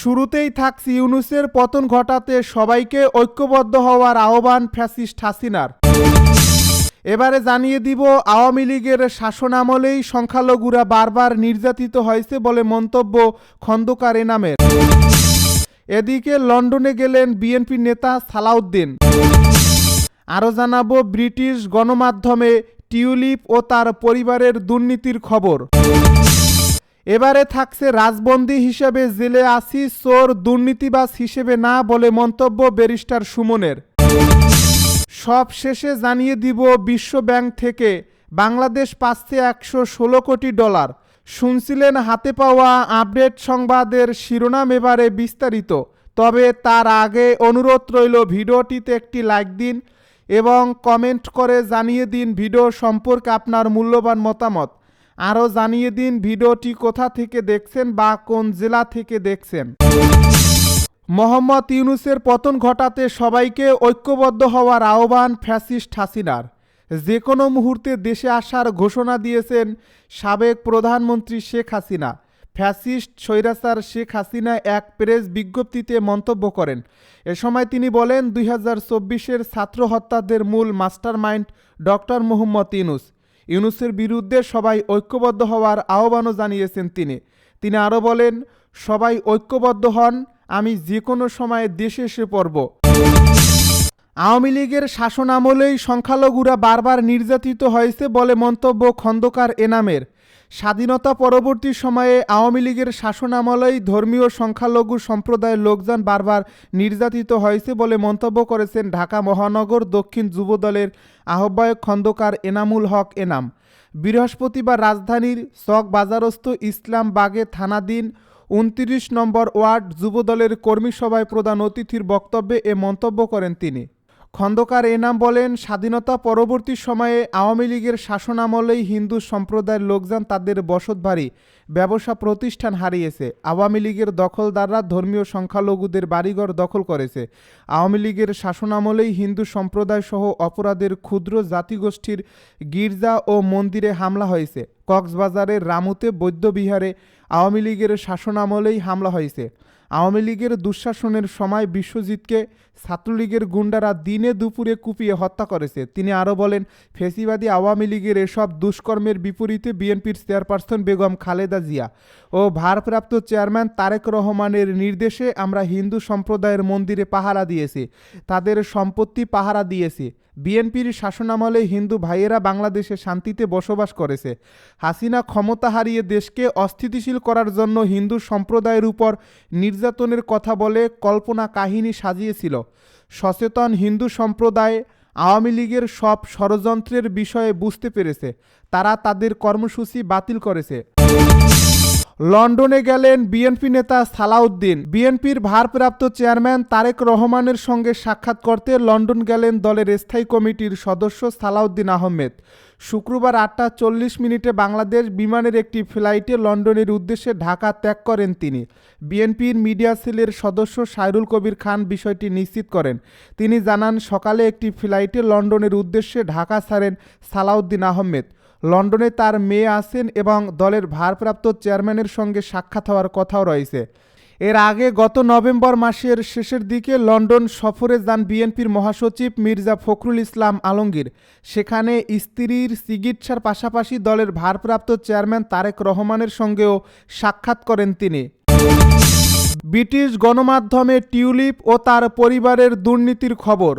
শুরুতেই থাকছে ইউনুসের পতন ঘটাতে সবাইকে ঐক্যবদ্ধ হওয়ার আহ্বান ফ্যাসিস্ট হাসিনার। এবারে জানিয়ে দিব, আওয়ামী লীগের শাসনামলেই সংখ্যালঘুরা বারবার নির্যাতিত হয়েছে বলে মন্তব্য খন্দকার এনামের। এদিকে লন্ডনে গেলেন বিএনপি নেতা সালাউদ্দিন। আরও জানাব, ব্রিটিশ গণমাধ্যমে টিউলিপ ও তার পরিবারের দুর্নীতির খবর। এবারে থাকছে রাজবন্দী হিসেবে জেলে আসি চোর দুর্নীতিবাজ হিসেবে না বলে মন্তব্য ব্যারিস্টার সুমনের। সব শেষে জানিয়ে দিব, বিশ্ব ব্যাংক থেকে বাংলাদেশ পাচ্ছে একশো ষোলো কোটি ডলার। শুনছিলেন হাতে পাওয়া আপডেট সংবাদের শিরোনাম এবারে বিস্তারিত। তবে তার আগে অনুরোধ রইল, ভিডিওটিতে একটি লাইক দিন এবং কমেন্ট করে জানিয়ে দিন, ভিডিও সম্পর্কে আপনার মূল্যবান মতামত। আরও জানিয়ে দিন ভিডিওটি কোথা থেকে দেখছেন বা কোন জেলা থেকে দেখছেন। মোহাম্মদ ইউনুসের পতন ঘটাতে সবাইকে ঐক্যবদ্ধ হওয়ার আহ্বান ফ্যাসিস্ট হাসিনার। যে কোনো মুহূর্তে দেশে আসার ঘোষণা দিয়েছেন সাবেক প্রধানমন্ত্রী শেখ হাসিনা। ফ্যাসিস্ট স্বৈরাচার শেখ হাসিনা এক প্রেস বিজ্ঞপ্তিতে মন্তব্য করেন। এ সময় তিনি বলেন, দুই হাজার ছাত্র হত্যাদের মূল মাস্টারমাইন্ড ডক্টর মোহাম্মদ ইউনুস। ইউনুসের বিরুদ্ধে সবাই ঐক্যবদ্ধ হওয়ার আহ্বানও জানিয়েছেন তিনি। তিনি আরও বলেন, সবাই ঐক্যবদ্ধ হন, আমি যে কোনো সময়ে দেশে এসে পড়ব। আওয়ামী লীগের শাসন আমলেই সংখ্যালঘুরা বারবার নির্যাতিত হয়েছে বলে মন্তব্য খন্দকার এনামের। স্বাধীনতা পরবর্তী সময়ে আওয়ামী লীগের শাসন আমলেই ধর্মীয় সংখ্যালঘু সম্প্রদায়ের লোকজন বারবার নির্যাতিত হয়েছে বলে মন্তব্য করেছেন ঢাকা মহানগর দক্ষিণ যুবদলের আহ্বায়ক খন্দকার এনামুল হক এনাম। বৃহস্পতিবার রাজধানীর চক বাজারস্থ ইসলাম বাগে থানাদিন উনত্রিশ নম্বর ওয়ার্ড যুবদলের কর্মী সভায় প্রধান অতিথির বক্তব্যে এ মন্তব্য করেন তিনি। খন্দকার এনাম বলেন, স্বাধীনতা পরবর্তী সময়ে আওয়ামী লীগের শাসনামলেই হিন্দু সম্প্রদায়ের লোকজন তাদের বসতবাড়ি, ব্যবসা প্রতিষ্ঠান হারিয়েছে। আওয়ামী লীগের দখলদাররা ধর্মীয় সংখ্যালঘুদের বাড়িঘর দখল করেছে। আওয়ামী লীগের শাসনামলেই হিন্দু সম্প্রদায় সহ অপরাধের ক্ষুদ্র জাতিগোষ্ঠীর গির্জা ও মন্দিরে হামলা হয়েছে। কক্সবাজারের রামুতে বৌদ্ধবিহারে আওয়ামী লীগের শাসনামলেই হামলা হয়েছে। আওয়ামী লীগের দুঃশাসনের সময় বিশ্বজিৎকে ছাত্রলীগের গুন্ডারা দিনে দুপুরে কুপিয়ে হত্যা করেছে। তিনি আরও বলেন, ফেসিবাদী আওয়ামী লীগের এসব দুষ্কর্মের বিপরীতে বিএনপির চেয়ারপারসন বেগম খালেদা জিয়া ও ভারপ্রাপ্ত চেয়ারম্যান তারেক রহমানের নির্দেশে আমরা হিন্দু সম্প্রদায়ের মন্দিরে পাহারা দিয়েছি, তাদের সম্পত্তি পাহারা দিয়েছি। বিএনপির শাসনামলে হিন্দু ভাইয়েরা বাংলাদেশে শান্তিতে বসবাস করেছে। হাসিনা ক্ষমতা হারিয়ে দেশকে অস্থিতিশীল করার জন্য হিন্দু সম্প্রদায়ের উপর নির্যাতনের কথা বলে কল্পনা কাহিনী সাজিয়েছিল। সচেতন হিন্দু সম্প্রদায় আওয়ামী লীগের সব ষড়যন্ত্রের বিষয়ে বুঝতে পেরেছে। তারা তাদের কর্মসূচি বাতিল করেছে। লন্ডনে গেলেন বিএনপি নেতা সালাউদ্দিন। বিএনপির ভারপ্রাপ্ত চেয়ারম্যান তারেক রহমানের সঙ্গে সাক্ষাৎ করতে লন্ডন গেলেন দলের স্থায়ী কমিটির সদস্য সালাউদ্দিন আহমেদ। শুক্রবার আটটা চল্লিশ মিনিটে বাংলাদেশ বিমানের একটি ফ্লাইটে লন্ডনের উদ্দেশ্যে ঢাকা ত্যাগ করেন তিনি। বিএনপির মিডিয়া সেলের সদস্য সাইরুল কবির খান বিষয়টি নিশ্চিত করেন। তিনি জানান, সকালে একটি ফ্লাইটে লন্ডনের উদ্দেশ্যে ঢাকা ছাড়েন সালাউদ্দিন আহমেদ। লন্ডনে তার মেয়ে আসেন এবং দলের ভারপ্রাপ্ত চেয়ারম্যানের সঙ্গে সাক্ষাৎ হওয়ার কথাও রয়েছে। এর আগে গত নভেম্বর মাসের শেষের দিকে লন্ডন সফরে যান বিএনপির মহাসচিব মির্জা ফখরুল ইসলাম আলমগীর। সেখানে স্ত্রীর চিকিৎসার পাশাপাশি দলের ভারপ্রাপ্ত চেয়ারম্যান তারেক রহমানের সঙ্গেও সাক্ষাৎ করেন তিনি। ব্রিটিশ গণমাধ্যমে টিউলিপ ও তার পরিবারের দুর্নীতির খবর।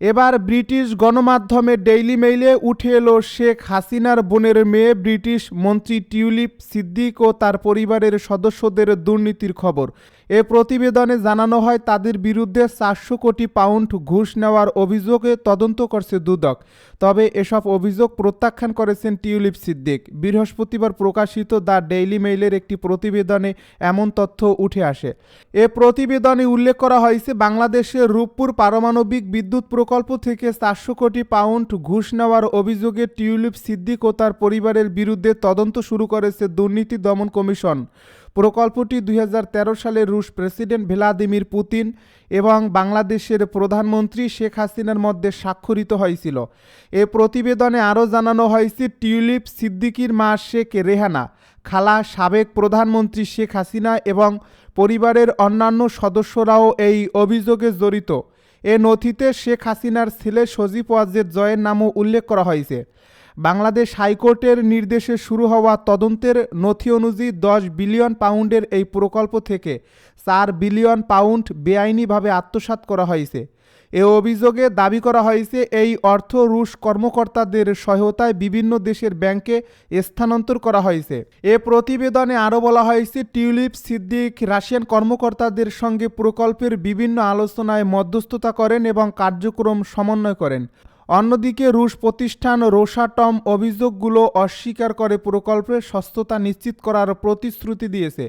এবার ব্রিটিশ গণমাধ্যমে ডেইলি মেইলে উঠে এলো শেখ হাসিনার বোনের মেয়ে ব্রিটিশ মন্ত্রী টিউলিপ সিদ্দিক ও তার পরিবারের সদস্যদের দুর্নীতির খবর। এ প্রতিবেদনে জানানো হয়, তাদের বিরুদ্ধে চারশো কোটি পাউন্ড ঘুষ নেওয়ার অভিযোগে তদন্ত করছে দুদক। তবে এসব অভিযোগ প্রত্যাখ্যান করেছেন টিউলিপ সিদ্দিক। বৃহস্পতিবার প্রকাশিত দ্য ডেইলি মেইলের একটি প্রতিবেদনে এমন তথ্য উঠে আসে। এ প্রতিবেদনে উল্লেখ করা হয়েছে, বাংলাদেশের রূপপুর পারমাণবিক বিদ্যুৎ প্রকল্প থেকে চারশো কোটি পাউন্ড ঘুষ নেওয়ার অভিযোগে টিউলিপ সিদ্দিক ও তার পরিবারের বিরুদ্ধে তদন্ত শুরু করেছে দুর্নীতি দমন কমিশন। প্রকল্পটি দুই হাজার তেরো সালে রুশ প্রেসিডেন্ট ভ্লাদিমির পুতিন এবং বাংলাদেশের প্রধানমন্ত্রী শেখ হাসিনার মধ্যে স্বাক্ষরিত হয়েছিল। এ প্রতিবেদনে আরও জানানো হয়েছে, টিউলিপ সিদ্দিকির মা শেখ রেহানা, খালা সাবেক প্রধানমন্ত্রী শেখ হাসিনা এবং পরিবারের অন্যান্য সদস্যরাও এই অভিযোগে জড়িত। এ নথিতে শেখ হাসিনার ছেলে সজীব ওয়াজেদ জয়ের নামও উল্লেখ করা হয়েছে। বাংলাদেশ হাইকোর্টের নির্দেশে শুরু হওয়া তদন্তের নথি অনুযায়ী দশ বিলিয়ন পাউন্ডের এই প্রকল্প থেকে চার বিলিয়ন পাউন্ড বেআইনিভাবে আত্মসাৎ করা হয়েছে। এ অভিযোগে দাবি করা হয়েছে, এই অর্থ রুশ কর্মকর্তাদের সহায়তায় বিভিন্ন দেশের ব্যাংকে স্থানান্তর করা হয়েছে। এ প্রতিবেদনে আরও বলা হয়েছে, টিউলিপ, সিদ্দিক, রাশিয়ান কর্মকর্তাদের সঙ্গে প্রকল্পের বিভিন্ন আলোচনায় মধ্যস্থতা করেন এবং কার্যক্রম সমন্বয় করেন। অন্যদিকে রুশ প্রতিষ্ঠান রোসাটম অভিযোগগুলো অস্বীকার করে প্রকল্পের সস্ততা নিশ্চিত করার প্রতিশ্রুতি দিয়েছে।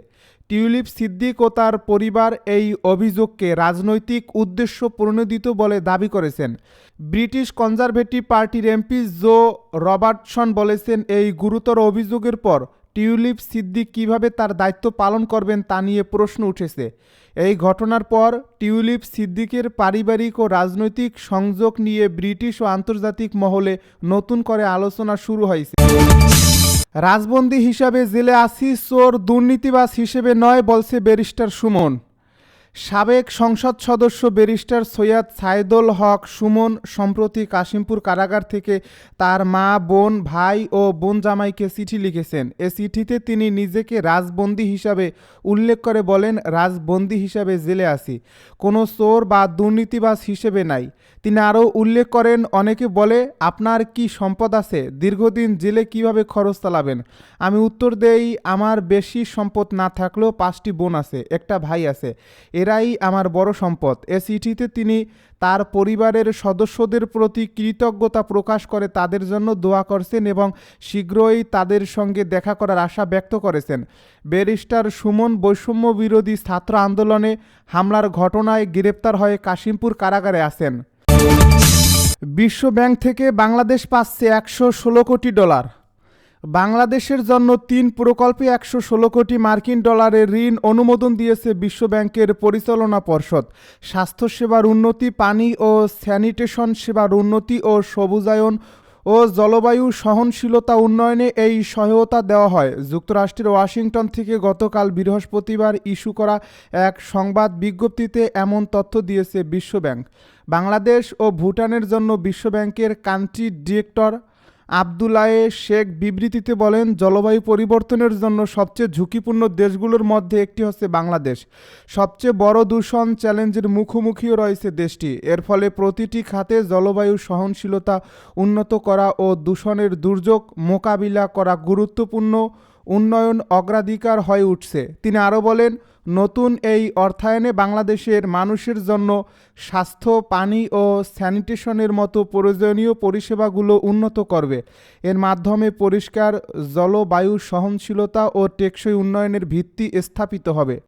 টিউলিপ সিদ্দিক ও তার পরিবার এই অভিযোগকে রাজনৈতিক উদ্দেশ্য প্রণোদিত বলে দাবি করেছেন। ব্রিটিশ কনজারভেটিভ পার্টির এমপি জো রবার্টসন বলেছেন, এই গুরুতর অভিযোগের পর টিউলিপ সিদ্দিক কীভাবে তার দায়িত্ব পালন করবেন তা নিয়ে প্রশ্ন উঠেছে। এই ঘটনার পর টিউলিপ সিদ্দিকের পারিবারিক ও রাজনৈতিক সংযোগ নিয়ে ব্রিটিশ ও আন্তর্জাতিক মহলে নতুন করে আলোচনা শুরু হয়েছে। রাজবন্দি হিসাবে জেলে আসি চোর দুর্নীতিবাস হিসেবে নয়, বলছে ব্যারিস্টার সুমন। সাবেক সংসদ সদস্য ব্যারিস্টার সৈয়দ সাইদুল হক সুমন, সম্প্রতি কাশিমপুর কারাগার থেকে তার মা, বোন, ভাই ও বোন জামাইকে চিঠি লিখেছেন। এ চিঠিতে তিনি নিজেকে রাজবন্দী হিসাবে উল্লেখ করে বলেন, রাজবন্দি হিসাবে জেলে আসি কোনো চোর বা দুর্নীতিবাজ হিসেবে নাই। তিনি আরও উল্লেখ করেন, অনেকে বলে, আপনার কি সম্পদ আছে? দীর্ঘদিন জেলে কীভাবে খরচ চালাবেন? আমি উত্তর দেই, আমার বেশি সম্পদ না থাকলেও পাঁচটি বোন আছে, একটা ভাই আছে। এরাই আমার বড় সম্পদ। এ চিঠিতে তিনি তার পরিবারের সদস্যদের প্রতি কৃতজ্ঞতা প্রকাশ করে তাদের জন্য দোয়া করছেন এবং শীঘ্রই তাদের সঙ্গে দেখা করার আশা ব্যক্ত করেছেন। ব্যারিস্টার সুমন বৈষম্য বিরোধী ছাত্র আন্দোলনে হামলার ঘটনায় গ্রেপ্তার হয়ে কাশিমপুর কারাগারে আছেন। বিশ্ব ব্যাংক থেকে বাংলাদেশ পাচ্ছে একশো ষোলো কোটি ডলার। বাংলাদেশের জন্য তিন প্রকল্পে একশো ষোলো কোটি মার্কিন ডলারের ঋণ অনুমোদন দিয়েছে বিশ্বব্যাংকের পরিচালনা পর্ষদ। স্বাস্থ্যসেবার উন্নতি, পানি ও স্যানিটেশন সেবার উন্নতি ও সবুজায়ন ও জলবায়ু সহনশীলতা উন্নয়নে এই সহায়তা দেওয়া হয়। যুক্তরাষ্ট্রের ওয়াশিংটন থেকে গতকাল বৃহস্পতিবার ইস্যু করা এক সংবাদ বিজ্ঞপ্তিতে এমন তথ্য দিয়েছে বিশ্বব্যাংক। বাংলাদেশ ও ভুটানের জন্য বিশ্বব্যাংকের কান্ট্রি ডিরেক্টর আবদুল্লায়ে শেখ বিবৃতিতে বলেন, জলবায়ু পরিবর্তনের জন্য সবচেয়ে ঝুঁকিপূর্ণ দেশগুলোর মধ্যে একটি হচ্ছে বাংলাদেশ। সবচেয়ে বড় দূষণ চ্যালেঞ্জের মুখোমুখিও রয়েছে দেশটি। এর ফলে প্রতিটি খাতে জলবায়ু সহনশীলতা উন্নত করা ও দূষণের দুর্যোগ মোকাবিলা করা গুরুত্বপূর্ণ। উন্নয়ন অগ্রাধিকার হয়ে উঠছে। তিনি আরও বলেন, নতুন এই অর্থায়নে বাংলাদেশের মানুষের জন্য স্বাস্থ্য, পানি ও স্যানিটেশনের মতো প্রয়োজনীয় পরিষেবাগুলো উন্নত করবে। এর মাধ্যমে পরিষ্কার জলবায়ু সহনশীলতা ও টেকসই উন্নয়নের ভিত্তি স্থাপিত হবে।